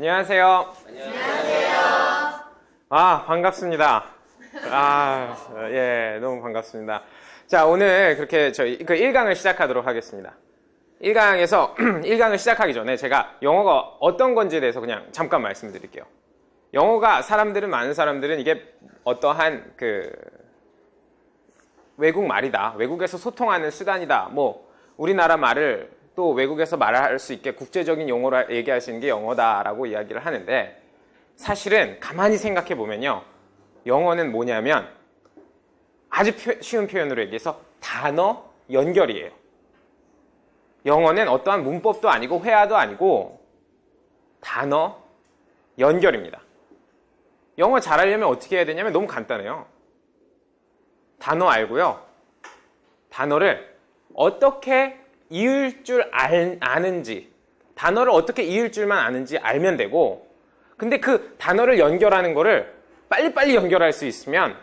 안녕하세요. 안녕하세요. 아, 반갑습니다. 아, 예, 너무 반갑습니다. 자, 오늘 그렇게 저희 그 1강을 시작하도록 하겠습니다. 1강에서 1강을 시작하기 전에 제가 영어가 어떤 건지에 대해서 그냥 잠깐 말씀드릴게요. 영어가 사람들은 많은 사람들은 이게 어떠한 그 외국 말이다. 외국에서 소통하는 수단이다. 뭐 우리나라 말을 또 외국에서 말할 수 있게 국제적인 용어로 얘기하시는 게 영어다라고 이야기를 하는데 사실은 가만히 생각해 보면요. 영어는 뭐냐면 아주 표- 쉬운 표현으로 얘기해서 단어 연결이에요. 영어는 어떠한 문법도 아니고 회화도 아니고 단어 연결입니다. 영어 잘하려면 어떻게 해야 되냐면 너무 간단해요. 단어 알고요. 단어를 어떻게 이을 줄 알- 아는지, 단어를 어떻게 이을 줄만 아는지 알면 되고, 근데 그 단어를 연결하는 거를 빨리빨리 연결할 수 있으면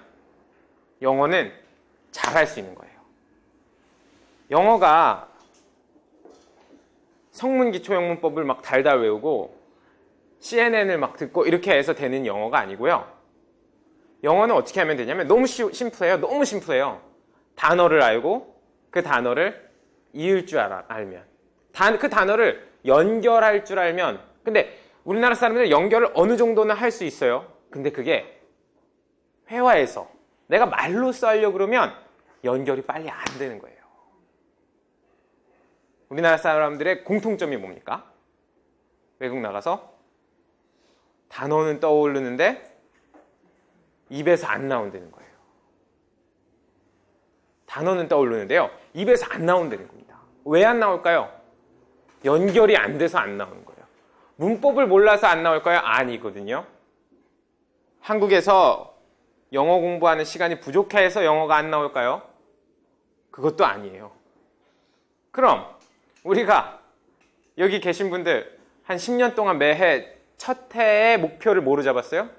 영어는 잘할 수 있는 거예요. 영어가 성문 기초 영문법을 막 달달 외우고 CNN을 막 듣고 이렇게 해서 되는 영어가 아니고요. 영어는 어떻게 하면 되냐면 너무 쉬, 심플해요. 너무 심플해요. 단어를 알고 그 단어를 이을 줄 알면. 단, 그 단어를 연결할 줄 알면. 근데 우리나라 사람들은 연결을 어느 정도는 할 수 있어요. 근데 그게 회화에서 내가 말로 써 하려고 그러면 연결이 빨리 안 되는 거예요. 우리나라 사람들의 공통점이 뭡니까? 외국 나가서 단어는 떠오르는데 입에서 안 나온다는 거예요. 단어는 떠오르는데요. 입에서 안 나온다는 겁니다. 왜 안 나올까요? 연결이 안 돼서 안 나오는 거예요. 문법을 몰라서 안 나올까요? 아니거든요. 한국에서 영어 공부하는 시간이 부족해서 영어가 안 나올까요? 그것도 아니에요. 그럼 우리가 여기 계신 분들 한 10년 동안 매해 첫 해의 목표를 뭐로 잡았어요?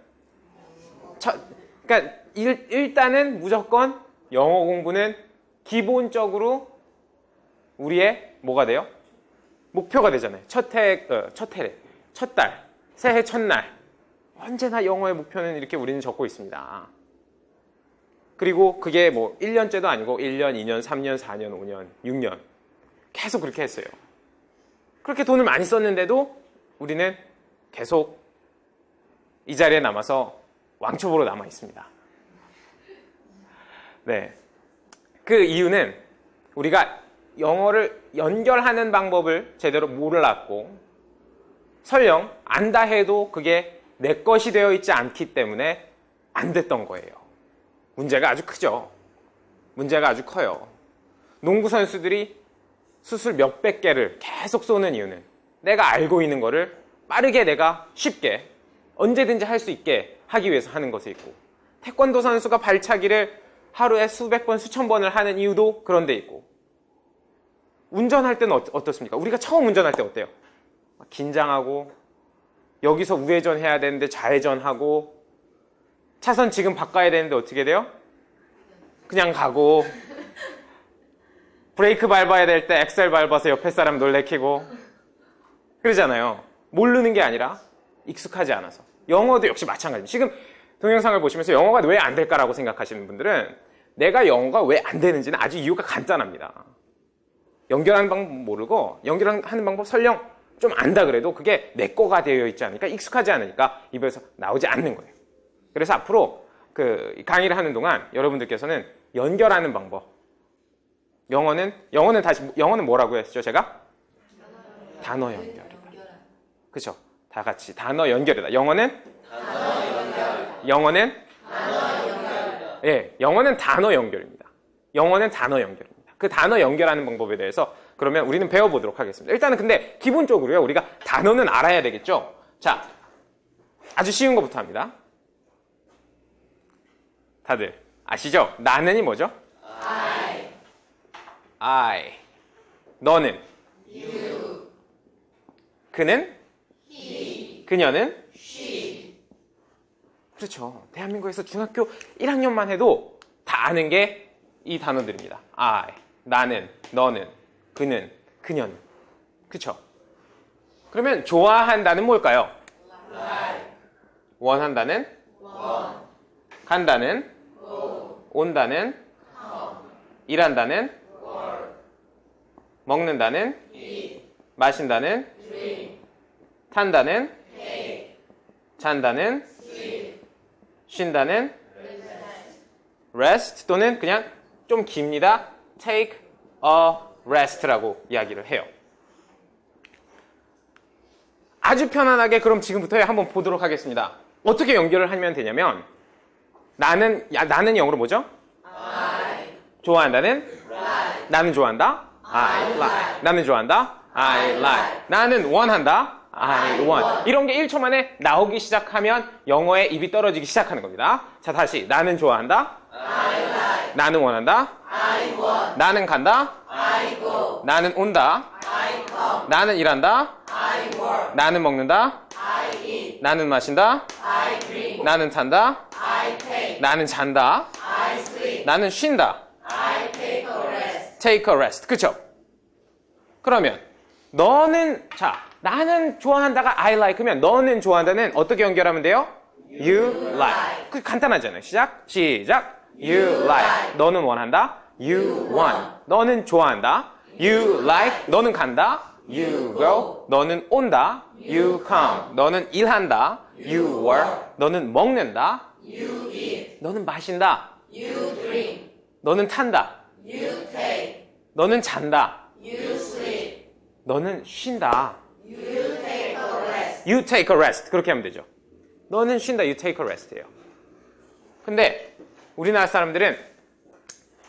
첫, 그러니까 일, 단은 무조건 영어 공부는 기본적으로 우리의 뭐가 돼요? 목표가 되잖아요. 첫 해, 어, 첫 해래, 첫 달, 새해 첫날. 언제나 영어의 목표는 이렇게 우리는 적고 있습니다. 그리고 그게 뭐 1년째도 아니고 1년, 2년, 3년, 4년, 5년, 6년. 계속 그렇게 했어요. 그렇게 돈을 많이 썼는데도 우리는 계속 이 자리에 남아서 왕초보로 남아 있습니다. 네. 그 이유는 우리가 영어를 연결하는 방법을 제대로 몰랐고 설령 안다 해도 그게 내 것이 되어 있지 않기 때문에 안 됐던 거예요. 문제가 아주 크죠. 문제가 아주 커요. 농구 선수들이 수술 몇백 개를 계속 쏘는 이유는 내가 알고 있는 거를 빠르게 내가 쉽게 언제든지 할 수 있게 하기 위해서 하는 것에 있고 태권도 선수가 발차기를 하루에 수백 번, 수천 번을 하는 이유도 그런 데 있고 운전할 때는 어, 어떻습니까? 우리가 처음 운전할 때 어때요? 막 긴장하고 여기서 우회전 해야 되는데 좌회전하고 차선 지금 바꿔야 되는데 어떻게 돼요? 그냥 가고 브레이크 밟아야 될 때 엑셀 밟아서 옆에 사람 놀래키고 그러잖아요. 모르는 게 아니라 익숙하지 않아서. 영어도 역시 마찬가지입니다. 지금 동영상을 보시면서 영어가 왜 안 될까라고 생각하시는 분들은 내가 영어가 왜 안 되는지는 아주 이유가 간단합니다. 연결하는 방법 모르고 연결하는 방법 설령 좀 안다 그래도 그게 내 거가 되어 있지 않으니까 익숙하지 않으니까 입에서 나오지 않는 거예요. 그래서 앞으로 그 강의를 하는 동안 여러분들께서는 연결하는 방법 영어는 영어는 다시 영어는 뭐라고 했죠 제가 단어 연결이다. 그렇죠? 다 같이 단어 연결이다. 영어는 영어는 예, 영어는 단어 연결입니다. 영어는 단어 연결입니다. 그 단어 연결하는 방법에 대해서 그러면 우리는 배워보도록 하겠습니다. 일단은 근데 기본적으로요, 우리가 단어는 알아야 되겠죠? 자, 아주 쉬운 것부터 합니다. 다들 아시죠? 나는이 뭐죠? I. I. 너는? You. 그는? He. 그녀는? 그렇죠. 대한민국에서 중학교 1학년만 해도 다 아는 게 이 단어들입니다. I, 나는, 너는, 그는, 그녀는. 그렇죠. 그러면 좋아한다는 뭘까요? 원한다는? 간다는? 온다는? 일한다는? 먹는다는? 마신다는? 탄다는? 잔다는? 쉰다는? rest 또는 그냥 좀 깁니다. Take a rest라고 이야기를 해요. 아주 편안하게 그럼 지금부터 한번 보도록 하겠습니다. 어떻게 연결을 하면 되냐면 나는 야 나는 영어로 뭐죠? 좋아한다는 나는 좋아한다. I like. 나는 좋아한다. I like. 나는 원한다. I want. 이런 게 1초 만에 나오기 시작하면 영어에 입이 떨어지기 시작하는 겁니다. 자, 다시. 나는 좋아한다. 나는 원한다. 나는 간다. 나는 온다. 나는 일한다. 나는 먹는다. 나는 마신다. 나는 탄다. 나는 잔다. 나는 쉰다. take a rest. 그쵸? 그러면 너는 자 나는 좋아한다가 I like면 너는 좋아한다는 어떻게 연결하면 돼요? You like. 그 간단하잖아요. 시작. 시작. You like. 너는 원한다. You want. 너는 좋아한다. You like. 너는 간다. You go. 너는 온다. You come. 너는 일한다. You work. 너는 먹는다. You eat. 너는 마신다. You drink. 너는 탄다. 너는 잔다. 너는 쉰다. You take a rest. 그렇게 하면 되죠. 너는 쉰다. You take a rest예요. 근데 우리나라 사람들은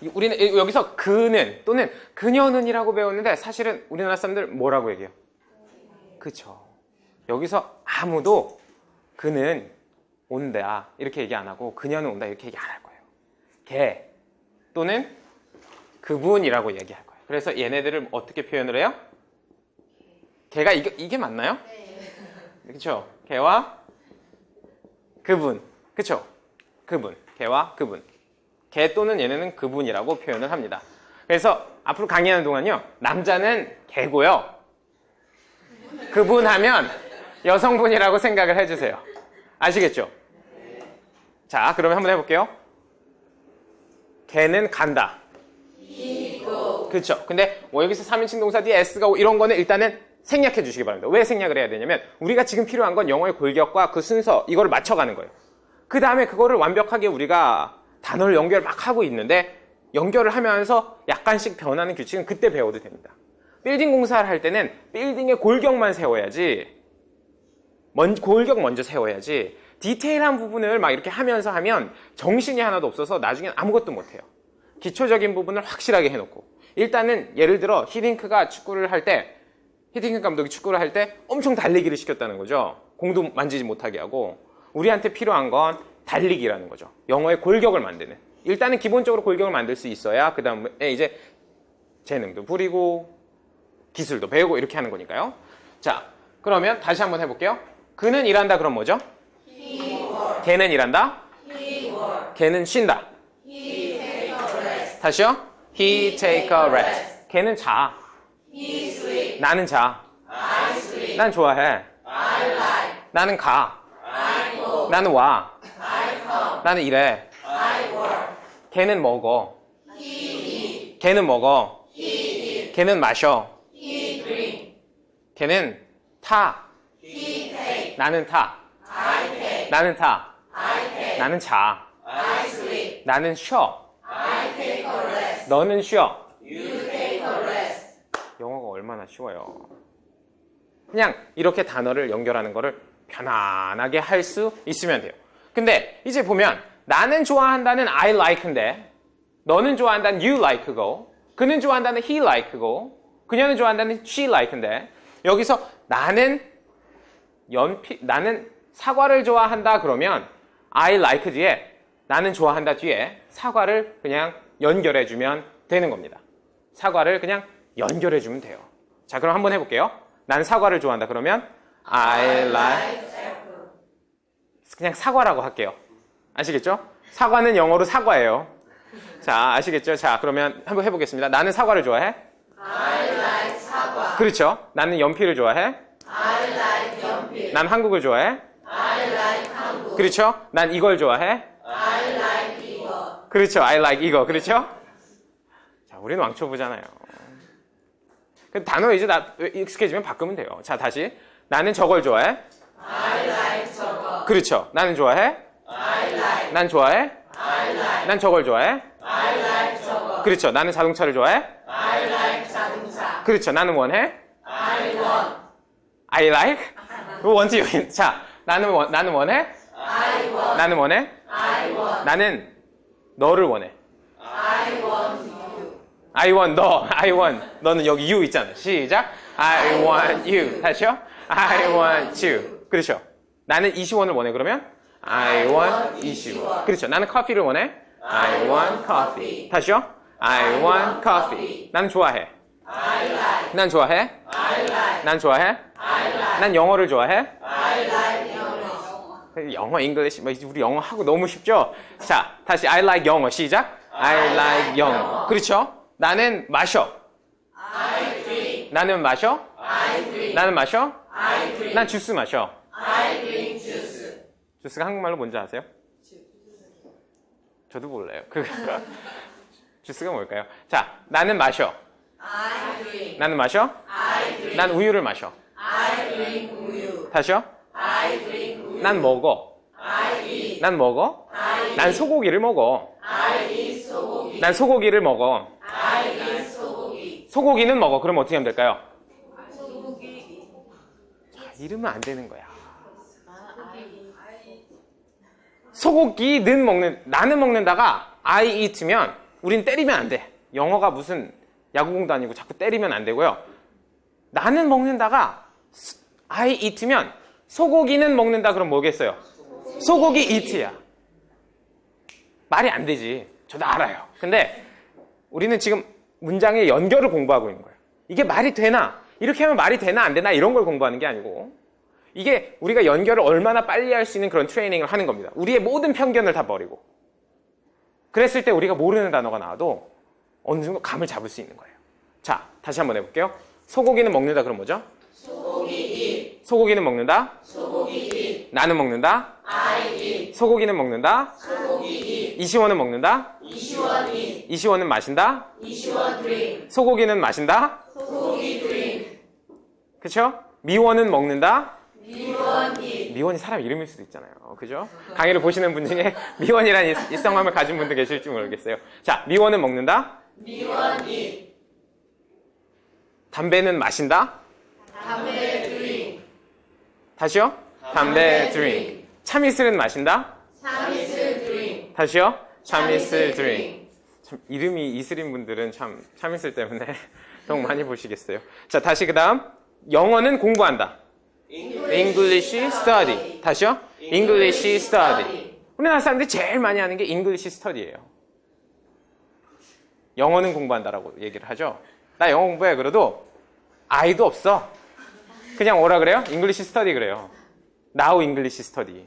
이- 우리는 여기서 그는 또는 그녀는이라고 배웠는데 사실은 우리나라 사람들 뭐라고 얘기해요? 그쵸. 여기서 아무도 그는 온다 이렇게 얘기 안 하고 그녀는 온다 이렇게 얘기 안 할 거예요. 걔 또는 그분이라고 얘기할 거예요. 그래서 얘네들을 어떻게 표현을 해요? 걔가 이게, 이게 맞나요? 그렇죠. 걔와 그분. 그렇죠. 그분. 걔와 그분. 걔 또는 얘네는 그분이라고 표현을 합니다. 그래서 앞으로 강의하는 동안요. 남자는 걔고요. 그분 하면 여성분이라고 생각을 해주세요. 아시겠죠? 자, 그러면 한번 해볼게요. 걔는 간다. 그렇죠. 근데 뭐 여기서 3인칭 동사 뒤에 s가 오고 이런 거는 일단은 생략해 주시기 바랍니다. 왜 생략을 해야 되냐면 우리가 지금 필요한 건 영어의 골격과 그 순서 이거를 맞춰가는 거예요. 그 다음에 그거를 완벽하게 우리가 단어를 연결 막 하고 있는데 연결을 하면서 약간씩 변하는 규칙은 그때 배워도 됩니다. 빌딩 공사를 할 때는 빌딩의 골격만 세워야지 먼, 골격 먼저 세워야지 디테일한 부분을 막 이렇게 하면서 하면 정신이 하나도 없어서 나중엔 아무것도 못해요. 기초적인 부분을 확실하게 해놓고 일단은 예를 들어 히딩크가 축구를 할때 히딩크 감독이 축구를 할 때 엄청 달리기를 시켰다는 거죠. 공도 만지지 못하게 하고 우리한테 필요한 건 달리기라는 거죠. 영어의 골격을 만드는. 일단은 기본적으로 골격을 만들 수 있어야 그 다음에 이제 재능도 부리고 기술도 배우고 이렇게 하는 거니까요. 자, 그러면 다시 한번 해볼게요. 그는 일한다 그럼 뭐죠? 걔는 일한다? 걔는 쉰다. 다시요. He take a rest. 걔는 자. 나는 자. 난 좋아해. 나는 가. 나는 와. 나는 일해. 걔는 먹어. 걔는 먹어. 걔는 마셔. 걔는 타. 나는 타. 나는 타. 나는 자. 나는 쉬어. 너는 쉬어. 얼마나 쉬워요. 그냥 이렇게 단어를 연결하는 거를 편안하게 할 수 있으면 돼요. 근데 이제 보면 나는 좋아한다는 I like인데 너는 좋아한다는 you like고 그는 좋아한다는 he like고 그녀는 좋아한다는 she like인데 여기서 나는 연필 나는 사과를 좋아한다 그러면 I like 뒤에 나는 좋아한다 뒤에 사과를 그냥 연결해 주면 되는 겁니다. 사과를 그냥 연결해 주면 돼요. 자, 그럼 한번 해볼게요. 난 사과를 좋아한다 그러면 I like 그냥 사과라고 할게요. 아시겠죠? 사과는 영어로 사과예요. 자, 아시겠죠? 자, 그러면 한번 해보겠습니다. 나는 사과를 좋아해? I like 사과. 그렇죠. 나는 연필을 좋아해? I like 연필. 난 한국을 좋아해? 그렇죠? 난 이걸 좋아해. I like 이거. 그렇죠. I like 이거. 그렇죠? 자, 우리는 왕초보잖아요. 그 단어 이제 나 익숙해지면 바꾸면 돼요. 자, 다시. 나는 저걸 좋아해. I like 저거. 그렇죠. 나는 좋아해. I like. 난 좋아해. I like. 난 저걸 좋아해. I like 저거. 그렇죠. 나는 자동차를 좋아해. I like 자동차. 그렇죠. 나는 원해. I want. I like. 원지 요인. 자, 나는 원, 나는 원해. I want. 나는 원해. I want. 나는 너를 원해. I want you. I want 너. I want. 너는 여기 you 있잖아. 시작. I want you. 다시요. I want you. 그렇죠. 나는 20원을 원해. 그러면 I want 20원. 그렇죠. 나는 커피를 원해. I want coffee. 다시요. I want coffee. 나는 좋아해. I like. 난 좋아해. I like. 난 좋아해. I like. 난 영어를 좋아해. I like 영어. 영어, 잉글리시, 뭐 우리 영어 하고 너무 쉽죠? 자, 다시 I like 영어 시작. I like 영어. 그렇죠? 나는 마셔. I drink. 나는 마셔. I drink. 나는 마셔. I drink. 난 주스 마셔. I drink juice. 주스가 한국말로 뭔지 아세요? 저도 몰라요. 그 주스가 뭘까요? 자, 나는 마셔. I drink. 나는 마셔. I drink. 난 우유를 마셔. I drink 우유. 다시요. I drink 우유. 난 먹어. I eat. 난 먹어. I 난 소고기를 먹어. I eat 소고기. 난 소고기를 먹어. 소고기. 소고기는 먹어. 그럼 어떻게 하면 될까요? 소고기. 이러면 안 되는 거야. 소고기는 먹는, 나는 먹는다가 I eat면 우린 때리면 안 돼. 영어가 무슨 야구공도 아니고 자꾸 때리면 안 되고요. 나는 먹는다가 스- I eat면 소고기는 먹는다 그럼 뭐겠어요? 소고기 eat야. 말이 안 되지. 저도 알아요. 근데 우리는 지금 문장의 연결을 공부하고 있는 거예요. 이게 말이 되나? 이렇게 하면 말이 되나 안 되나 이런 걸 공부하는 게 아니고 이게 우리가 연결을 얼마나 빨리 할 수 있는 그런 트레이닝을 하는 겁니다. 우리의 모든 편견을 다 버리고 그랬을 때 우리가 모르는 단어가 나와도 어느 정도 감을 잡을 수 있는 거예요. 자, 다시 한번 해볼게요. 소고기는 먹는다 그럼 뭐죠? 소고기. 소고기는 먹는다. 소고기. 나는 먹는다. Eat. 소고기는 먹는다. 소고기. 이시원은 먹는다. 이시원 eat. 이시원은 마신다. 이시원 drink. 소고기는 마신다. 소고기 drink. 그쵸? 미원은 먹는다. 미원 eat. 미원이 사람 이름일 수도 있잖아요. 그죠? 강의를 보시는 분 중에 미원이라는 이- 이성함을 가진 분도 계실지 모르겠어요. 자, 미원은 먹는다. 미원 eat. 담배는 마신다. 담배 drink. 다시요. 담배 drink. 참이슬은 마신다. 다시요. 참이슬 drink. 참, 이름이 이슬인 분들은 참 참이슬 때문에 너무 많이 보시겠어요. 자, 다시 그 다음. 영어는 공부한다. English study. 다시요. English study. 우리나라 사람들이 제일 많이 하는 게 English study예요. 영어는 공부한다라고 얘기를 하죠. 나 영어 공부해 그래도 아이도 없어. 그냥 뭐라 그래요? English study 그래요. Now English study.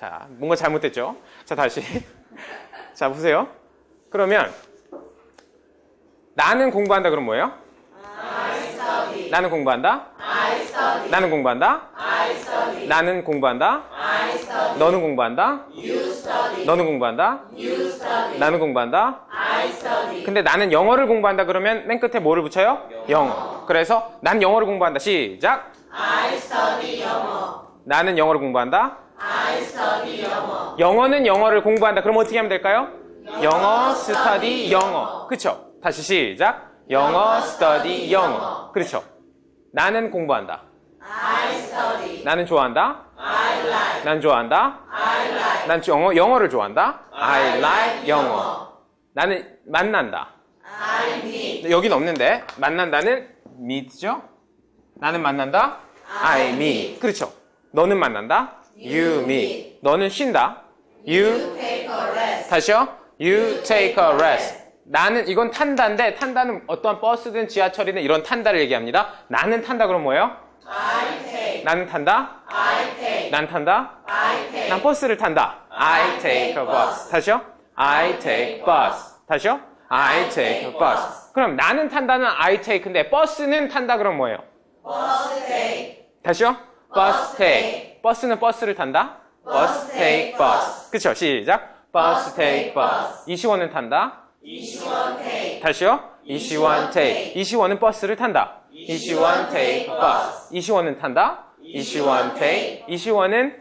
자, 뭔가 잘못됐죠? 자, 다시. 자, 보세요. 그러면 나는 공부한다 그럼 뭐예요? 나는 공부한다. I study. 나는 공부한다. I study. 나는 공부한다. I study. 너는 공부한다. You study. 너는 공부한다. You study. 나는 공부한다. I study. 근데 나는 영어를 공부한다 그러면 맨 끝에 뭐를 붙여요? 영어. 그래서 난 영어를 공부한다. 시작. I study 영어. 나는 영어를 공부한다. I study 영어. 영어는 영어를 공부한다. 그럼 어떻게 하면 될까요? 영어, 스터디, 영어. 그쵸? 다시 시작. 영어, 스터디, 영어. 그렇죠. 나는 공부한다. I study. 나는 좋아한다. I like. 난 좋아한다. I like. 난 영어, 영어를 좋아한다. I like 영어. 나는 만난다. I meet. 여긴 없는데 만난다는 meet죠? 나는 만난다. I meet. 그렇죠. 너는 만난다. You meet. 너는 쉰다. You Take a rest. 다시요. You take a rest. 나는 이건 탄다인데 탄다는 어떠한 버스든 지하철이든 이런 탄다를 얘기합니다. 나는 탄다 그럼 뭐예요? I take. 나는 탄다. I take. 난 탄다. I take. 난 버스를 탄다. I take a bus. 다시요. I take bus. 다시요. I take a bus. 그럼 나는 탄다는 I take인데 버스는 탄다 그럼 뭐예요? Bus take. 다시요. bus take. 버스는 버스를 탄다. bus take bus. 그쵸? 시작. bus take bus. 이시원은 탄다. 이시원 take. 다시요. 이시원 take. 이시원은 버스를 탄다. 이시원 take bus. 이시원은 탄다. 이시원 take. 이시원은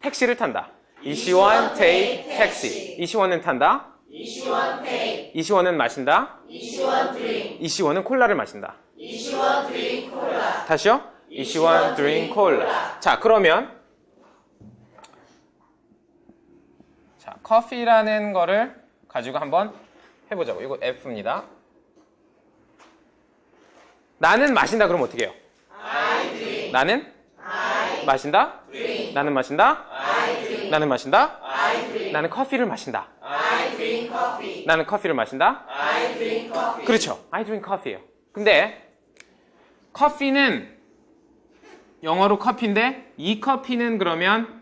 택시를 탄다. 이시원 take 택시. 이시원은 탄다. 이시원 take. 이시원은 마신다. 이시원 drink. 이시원은 콜라를 마신다. 이시원 drink cola. 다시요. 이시원 drink 콜라. 자, 그러면 자, 커피라는 거를 가지고 한번 해보자고. 이거 F입니다. 나는 마신다. 그럼 어떻게 해요? 나는 마신다. 나는 마신다. 나는 마신다. 나는 커피를 마신다. 나는 커피를 마신다. 그렇죠. I drink coffee예요. 근데 커피는 영어로 커피인데 이 커피는 그러면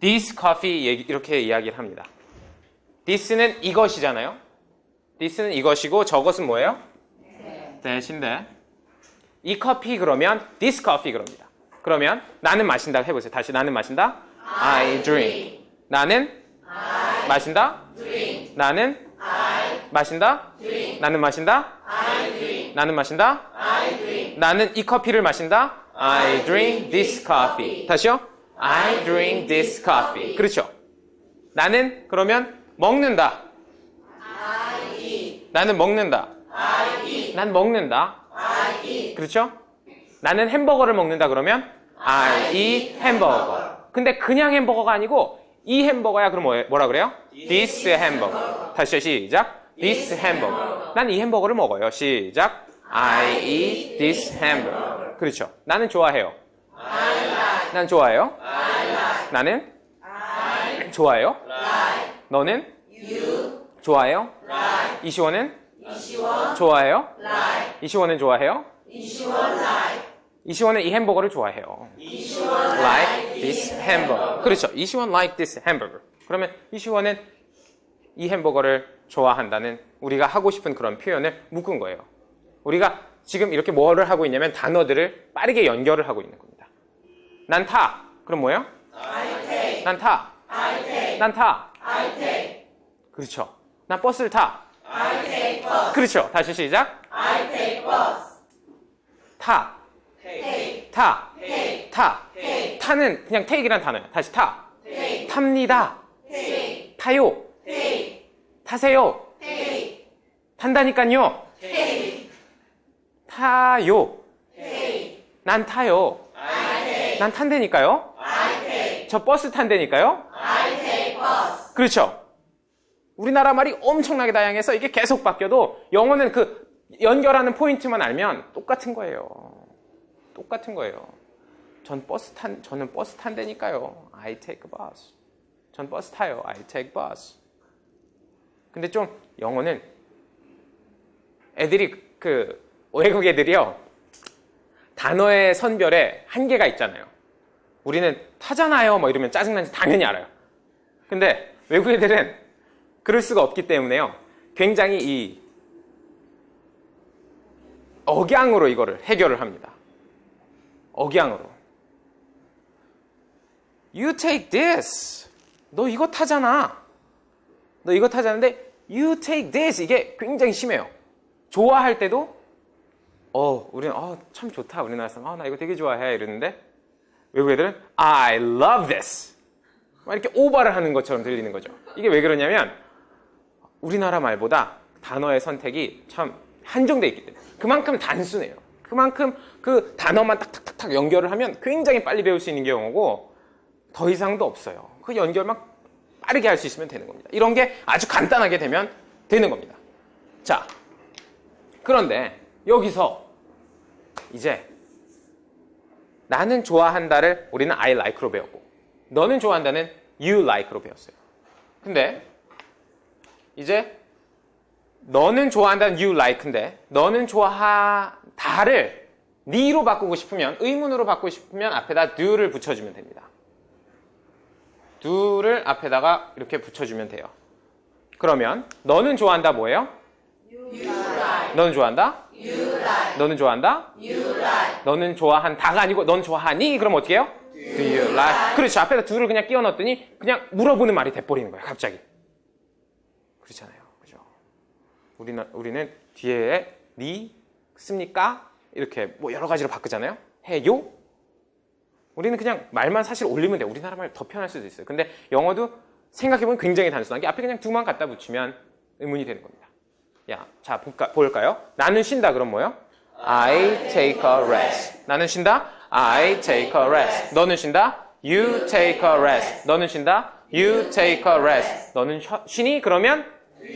this coffee 이렇게 이야기를 합니다. this는 이것이잖아요. this는 이것이고 저것은 뭐예요? that인데 이 커피 그러면 this coffee 그럽니다. 그러면 나는 마신다 해보세요. 다시 나는 마신다. I drink. 나는 마신다. 나는 마신다. 나는 마신다. 나는 마신다. 나는 이 커피를 마신다. I drink this coffee. 다시요. I drink this coffee. 그렇죠. 나는 그러면 먹는다. 나는 먹는다. 난 먹는다. 그렇죠? 나는 햄버거를 먹는다 그러면 I eat 햄버거. 근데 그냥 햄버거가 아니고 이 햄버거야 그럼 뭐, 뭐라 그래요? This 햄버거. 다시 시작. This 햄버거. 난 이 햄버거를 먹어요. 시작. I eat this hamburger. 그렇죠. 나는 좋아해요. 난 좋아해요. 나는 좋아해요. 너는 좋아해요. 이시원은 좋아해요. 이시원은 좋아해요. 이시원은 이 햄버거를 좋아해요. like this hamburger. 그렇죠. 이시원 like this hamburger. 그러면 이시원은 이 햄버거를 좋아한다는 우리가 하고 싶은 그런 표현을 묶은 거예요. 우리가 지금 이렇게 뭐를 하고 있냐면 단어들을 빠르게 연결을 하고 있는 겁니다. 난 타. 그럼 뭐예요? 난 타. 난 타. 그렇죠. 난 버스를 타. 그렇죠. 다시 시작. 타. 타. 타. 타는 그냥 take이란 단어예요. 다시 타. 탑니다. 타요. 타세요. 탄다니까요. 타요. 난 타요. 난 탄다니까요. 저 버스 bus. 그렇죠. 우리나라 말이 엄청나게 다양해서 이게 계속 바뀌어도 영어는 그 연결하는 포인트만 알면 똑같은 거예요. 똑같은 거예요. 전 버스 탄, 저는 버스 탄다니까요. I take a bus. 전 버스 타요. I take bus. 근데 좀 영어는 애들이 그 외국 애들이요. 단어의 선별에 한계가 있잖아요. 우리는 타잖아요. 뭐 이러면 짜증난지 당연히 알아요. 근데 외국 애들은 그럴 수가 없기 때문에요. 굉장히 이 억양으로 이거를 해결을 합니다. 억양으로. You take this. 너 이거 타잖아. 너 이거 타자는데 you take this 이게 굉장히 심해요. 좋아할 때도 어, 우리는 어, 참 좋다. 우리나라 사람. 아, 나 이거 되게 좋아해. 이러는데 외국 애들은 I love this. 막 이렇게 오버를 하는 것처럼 들리는 거죠. 이게 왜 그러냐면 우리나라 말보다 단어의 선택이 참 한정돼 있기 때문에 그만큼 단순해요. 그만큼 그 단어만 탁탁탁탁 연결을 하면 굉장히 빨리 배울 수 있는 게 영어고 더 이상도 없어요. 그 연결만 빠르게 할 수 있으면 되는 겁니다. 이런 게 아주 간단하게 되면 되는 겁니다. 자, 그런데 여기서 이제 나는 좋아한다를 우리는 I like로 배웠고 너는 좋아한다는 you like로 배웠어요. 근데 이제 너는 좋아한다는 you like인데 너는 좋아하다를 네로 바꾸고 싶으면 의문으로 바꾸고 싶으면 앞에다 do를 붙여주면 됩니다. do를 앞에다가 이렇게 붙여주면 돼요. 그러면 너는 좋아한다 뭐예요? 너는 좋아한다? 너는 좋아한다? 너는 좋아한 다가 아니고 넌 좋아하니? 그럼 어떻게 해요? Do you like? 그렇죠. 앞에다 do를 그냥 끼워 넣었더니 그냥 물어보는 말이 돼버리는 거야, 갑자기. 그렇잖아요. 그죠? 우리는, 우리는 뒤에 니 씁니까? 이렇게 뭐 여러 가지로 바꾸잖아요. 해요? 우리는 그냥 말만 사실 올리면 돼. 우리나라 말 더 편할 수도 있어요. 근데 영어도 생각해보면 굉장히 단순한 게 앞에 그냥 두만 갖다 붙이면 의문이 되는 겁니다. 야, 자, 볼까, 볼까요? 나는 쉰다. 그럼 뭐요? I take a rest. 나는 쉰다. I take a rest. 너는 쉰다. You take a rest. 너는 쉰다. You take a rest. 너는 쉬- 쉬니? 그러면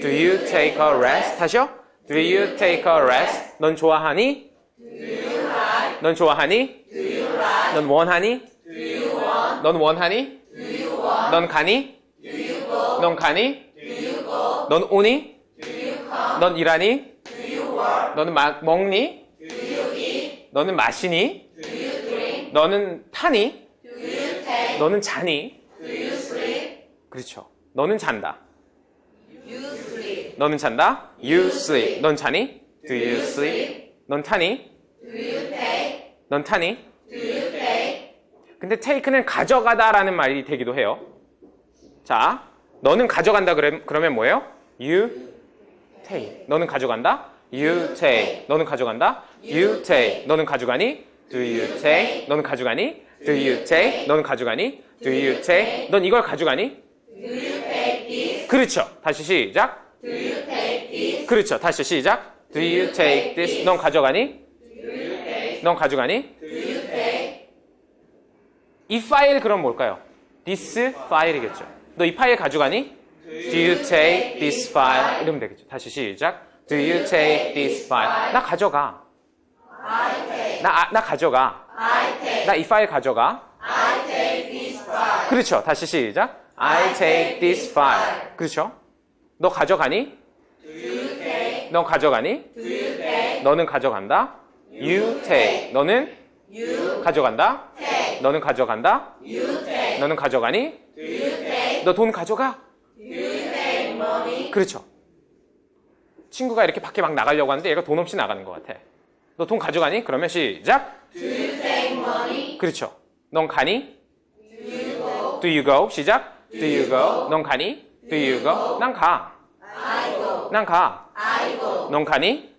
Do you take a rest? 다시요. Do you take a rest? 넌 좋아하니? 넌 좋아하니? 넌 원하니? 넌 원하니? 넌 가니? 넌 가니? 넌 오니? 넌 일하니? 너는 마- 먹니? 너는 마시니? 너는 타니? 너는 자니? 그렇죠. 너는 잔다. 너는 잔다? You sleep. 넌 자니? Do you sleep? 넌 타니? 넌 타니? 근데 take는 가져가다라는 말이 되기도 해요. 자, 너는 가져간다 그래, 그러면 뭐예요? You take. 너는 가져간다? You take. 너는 가져간다? You take. 너는 가져가니? Do you take? 너는 가져가니? Do you take? 너는 가져가니? Do you take? 넌 이걸 가져가니? 그렇죠. 다시 시작. 그렇죠. 다시 시작. Do you take this? 넌 가져가니? 넌 가져가니? 이 파일 그럼 뭘까요? this 파일이겠죠. 너 이 파일 가져가니? Do you take this file? 이러면 되겠죠. 다시 시작. Do you take this file? 나 가져가. 나, 아, 나 가져가. 나이 파일 가져가. 그렇죠. 다시 시작. I take this file. 그렇죠. 너 가져가니? 너 가져가니? 너는 가져간다. You take. 너는 가져간다. 너는 가져간다. 너는 가져가니? 너돈 가져가? 그렇죠. 친구가 이렇게 밖에 막 나가려고 하는데 얘가 돈 없이 나가는 것 같아. 너 돈 가져가니? 그러면 시작. 그렇죠. 넌 가니? Do you go? 시작. Do you go? 넌 가니? Do you go? 난 가. 난 가. 넌 가니?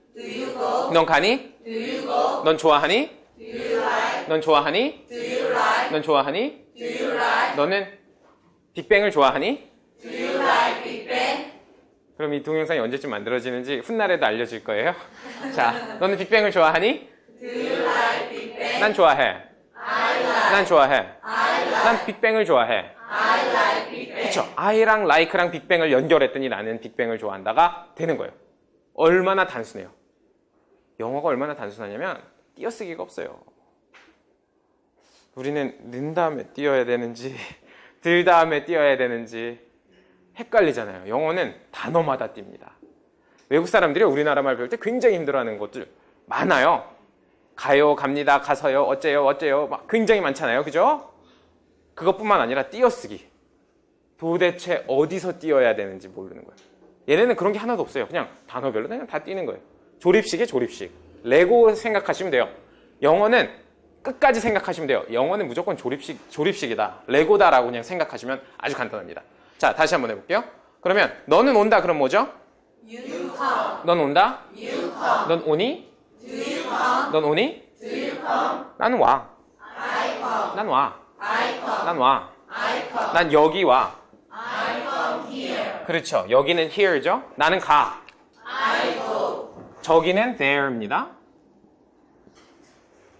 넌 가니? 넌 좋아하니? 넌 좋아하니? 넌 좋아하니? 너는 빅뱅을 좋아하니? 그럼 이 동영상이 언제쯤 만들어지는지 훗날에도 알려줄 거예요. 자, 너는 빅뱅을 좋아하니? 난 좋아해. 난 좋아해. 난 빅뱅을 좋아해. 그쵸? I랑 like랑 빅뱅을 연결했더니 나는 빅뱅을 좋아한다가 되는 거예요. 얼마나 단순해요. 영어가 얼마나 단순하냐면 띄어쓰기가 없어요. 우리는 는 다음에 띄어야 되는지 들 다음에 띄어야 되는지 헷갈리잖아요. 영어는 단어마다 띱니다. 외국 사람들이 우리나라 말 배울 때 굉장히 힘들어하는 것들 많아요. 가요, 갑니다, 가서요, 어째요, 어째요, 막 굉장히 많잖아요. 그죠? 그것뿐만 아니라 띄어쓰기. 도대체 어디서 띄어야 되는지 모르는 거예요. 얘네는 그런 게 하나도 없어요. 그냥 단어별로 그냥 다 띄는 거예요. 조립식에 조립식. 레고 생각하시면 돼요. 영어는 끝까지 생각하시면 돼요. 영어는 무조건 조립식, 조립식이다. 레고다라고 그냥 생각하시면 아주 간단합니다. 자, 다시 한번 해볼게요. 그러면 너는 온다. 그럼 뭐죠? 넌 온다? 넌 오니? 넌 오니? 나는 와. 난 와. 난 와. 난 여기 와. 그렇죠. 여기는 here죠. 나는 가. 저기는 there입니다.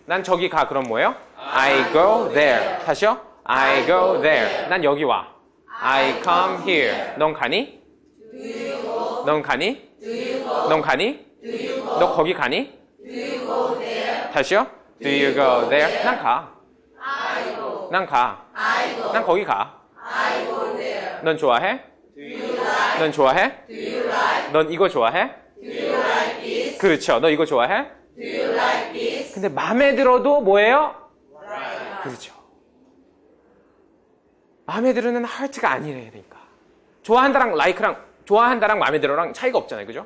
난 저기 가. 그럼 뭐예요? I go there. 다시요. I go there. 난 여기 와. I come here. 넌 가니? 넌 가니? 넌 가니? 너 거기 가니? 다시요. Do you go there? 난 가. 난 가. 난 거기 가. 넌 좋아해? 넌 좋아해? 넌 이거 좋아해? 그렇죠. 너 이거 좋아해? 근데 마음에 들어도 뭐예요? 그렇죠. 마음에 들어는 하트가 아니라니까. 좋아한다랑 like랑 좋아한다랑 마음에 들어랑 차이가 없잖아요. 그죠?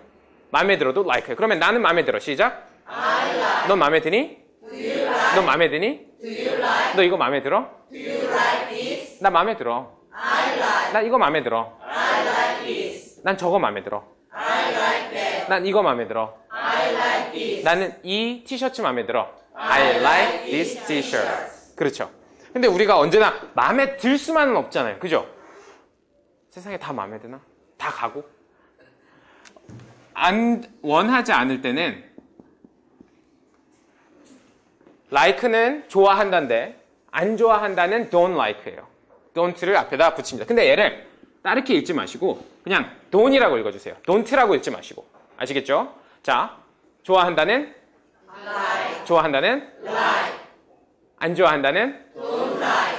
마음에 들어도 like. 그러면 나는 마음에 들어. 시작. 넌 마음에 드니? 넌 마음에 드니? Like? 너 이거 마음에 들어? Like? 나 마음에 들어. Like. 나 이거 마음에 들어. Like. 난 저거 마음에 들어. Like. 난 이거 마음에 들어. Like. 나는 이 티셔츠 마음에 들어. I like this t-shirt. 그렇죠. 근데 우리가 언제나 마음에 들 수만은 없잖아요. 그죠? 세상에 다 마음에 드나? 다 가고? 안, 원하지 않을 때는 like는 좋아한다인데 안 좋아한다는 don't like예요. don't를 앞에다 붙입니다. 근데 얘를 따르게 읽지 마시고 그냥 don't이라고 읽어주세요. don't라고 읽지 마시고 아시겠죠? 자, 좋아한다는 Like. 좋아한다는 Like. 안 좋아한다는 Don't.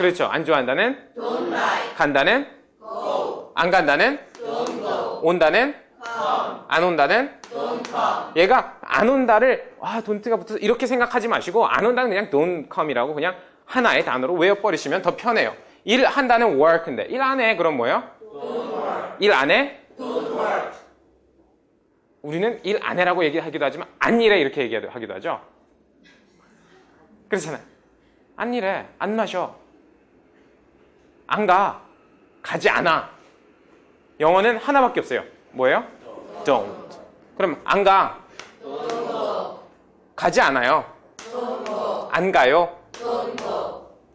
그렇죠. 안 좋아한다는 Don't like. 간다는 Go. 안 간다는 Don't go. 온다는 Come. 안 온다는 Don't come. 얘가 안 온다를 와 돈트가 붙어서 이렇게 생각하지 마시고 안 온다는 그냥 don't come이라고 그냥 하나의 단어로 외워버리시면 더 편해요. 일 한다는 work인데 일 안 해 그럼 뭐예요? 일 안 해? Don't work. 우리는 일 안 해라고 얘기하기도 하지만 안 일해 이렇게 얘기하기도 하죠. 그렇잖아요. 안 일해, 안 마셔, 안 가, 가지 않아. 영어는 하나밖에 없어요. 뭐예요? Don't. 그럼 안 가, 가지 않아요. 안 가요.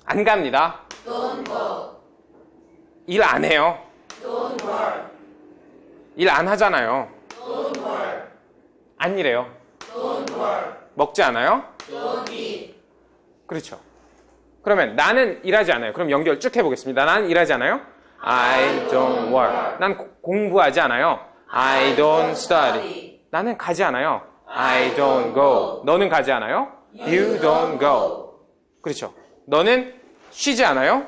안 갑니다. 일 안 해요. 일 안 하잖아요. 안 일해요. 먹지 않아요. 그렇죠. 그러면 나는 일하지 않아요. 그럼 연결 쭉 해보겠습니다. 나는 일하지 않아요. I don't work. 난 고- 공부하지 않아요. I don't study. 나는 가지 않아요. I don't go. 너는 가지 않아요. You don't go. 그렇죠. 너는 쉬지 않아요.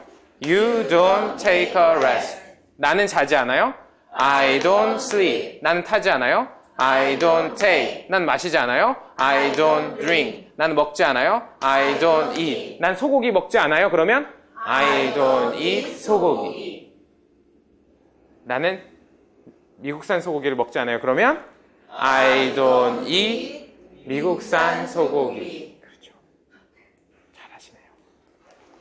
You don't take a rest. 나는 자지 않아요. I don't sleep. 나는 타지 않아요. I don't take. 난 마시지 않아요. I don't drink. 난 먹지 않아요. I don't eat. 난 소고기 먹지 않아요. 그러면 I don't eat 소고기. 나는 미국산 소고기를 먹지 않아요. 그러면 I don't eat 미국산 소고기. 그렇죠. 잘하시네요.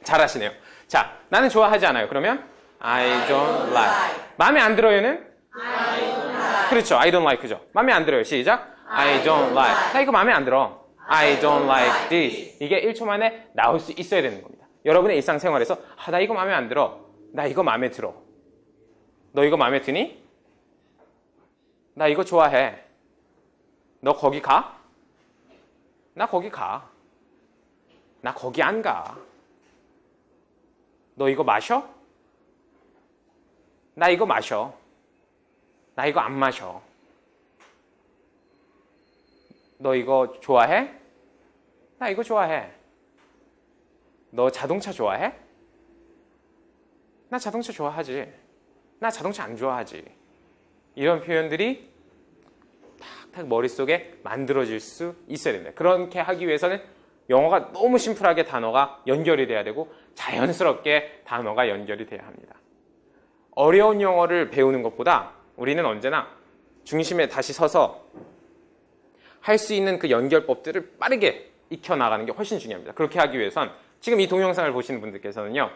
잘하시네요. 자, 나는 좋아하지 않아요. 그러면 I don't like. 마음에 안 들어요는? I. 그렇죠. I don't like죠. 마음에 안 들어요. 시작. I don't like. 나 이거 마음에 안 들어. I don't like this. 이게 1초 만에 나올 수 있어야 되는 겁니다. 여러분의 일상생활에서 아, 나 이거 마음에 안 들어. 나 이거 마음에 들어. 너 이거 마음에 드니? 나 이거 좋아해. 너 거기 가? 나 거기 가. 나 거기 안 가. 너 이거 마셔? 나 이거 마셔. 나 이거 안 마셔. 너 이거 좋아해? 나 이거 좋아해. 너 자동차 좋아해? 나 자동차 좋아하지. 나 자동차 안 좋아하지. 이런 표현들이 탁탁 머릿속에 만들어질 수 있어야 됩니다. 그렇게 하기 위해서는 영어가 너무 심플하게 단어가 연결이 돼야 되고 자연스럽게 단어가 연결이 돼야 합니다. 어려운 영어를 배우는 것보다 우리는 언제나 중심에 다시 서서 할 수 있는 그 연결법들을 빠르게 익혀나가는 게 훨씬 중요합니다. 그렇게 하기 위해선 지금 이 동영상을 보시는 분들께서는요,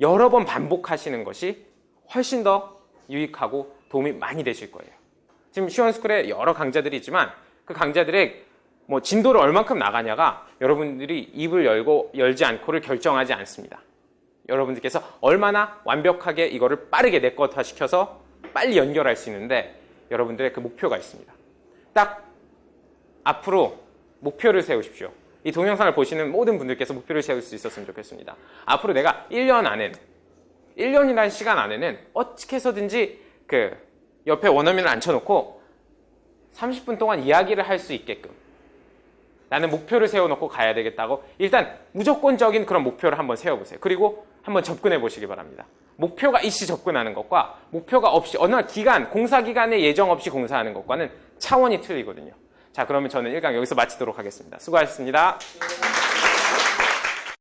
여러 번 반복하시는 것이 훨씬 더 유익하고 도움이 많이 되실 거예요. 지금 시원스쿨에 여러 강좌들이 있지만 그 강좌들의 뭐 진도를 얼만큼 나가냐가 여러분들이 입을 열고 열지 않고를 결정하지 않습니다. 여러분들께서 얼마나 완벽하게 이거를 빠르게 내 것화 시켜서 빨리 연결할 수 있는데 여러분들의 그 목표가 있습니다. 딱 앞으로 목표를 세우십시오. 이 동영상을 보시는 모든 분들께서 목표를 세울 수 있었으면 좋겠습니다. 앞으로 내가 1년 안에는 1년이라는 시간 안에는 어떻게 해서든지 그 옆에 원어민을 앉혀놓고 30분 동안 이야기를 할 수 있게끔 나는 목표를 세워놓고 가야 되겠다고 일단 무조건적인 그런 목표를 한번 세워보세요. 그리고 한번 접근해 보시기 바랍니다. 목표가 있이 접근하는 것과 목표가 없이 어느 기간, 공사 기간에 예정 없이 공사하는 것과는 차원이 틀리거든요. 자, 그러면 저는 1강 여기서 마치도록 하겠습니다. 수고하셨습니다.